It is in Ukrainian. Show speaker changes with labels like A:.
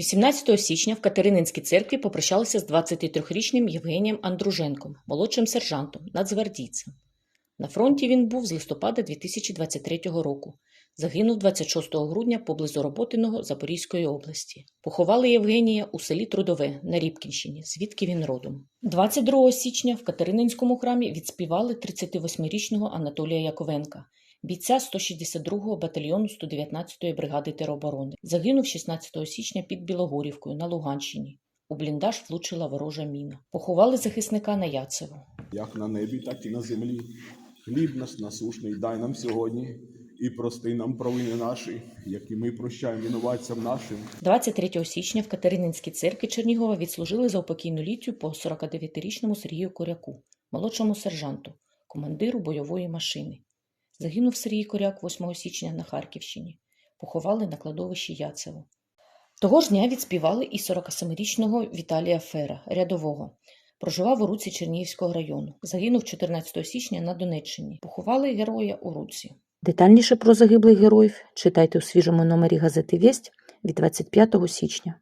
A: 18 січня в Катерининській церкві попрощалися з 23-річним Євгенієм Андруженком, молодшим сержантом, нацгвардійцем. На фронті він був з листопада 2023 року. Загинув 26 грудня поблизу Роботиного Запорізької області. Поховали Євгенія у селі Трудове на Рібкінщині, звідки він родом. 22 січня в Катерининському храмі відспівали 38-річного Анатолія Яковенка, бійця 162-го батальйону 119-ї бригади тероборони. Загинув 16 січня під Білогорівкою на Луганщині. У бліндаж влучила ворожа міна. Поховали захисника на Яцево.
B: як на небі, так і на землі. Хліб нас насушний дай нам сьогодні, і прости нам провини наші, які ми прощаємо винуватцям нашим.
A: 23 січня в Катерининській церкві Чернігова відслужили за упокійну літію по 49-річному Сергію Коряку, молодшому сержанту, командиру бойової машини. Загинув Сергій Коряк 8 січня на Харківщині. Поховали на кладовищі Яцево. Того ж дня відспівали і 47-річного Віталія Фера, рядового. Проживав у Руці Чернігівського району. Загинув 14 січня на Донеччині. Поховали героя у Руці.
C: Детальніше про загиблих героїв читайте у свіжому номері газети Вість від 25 січня.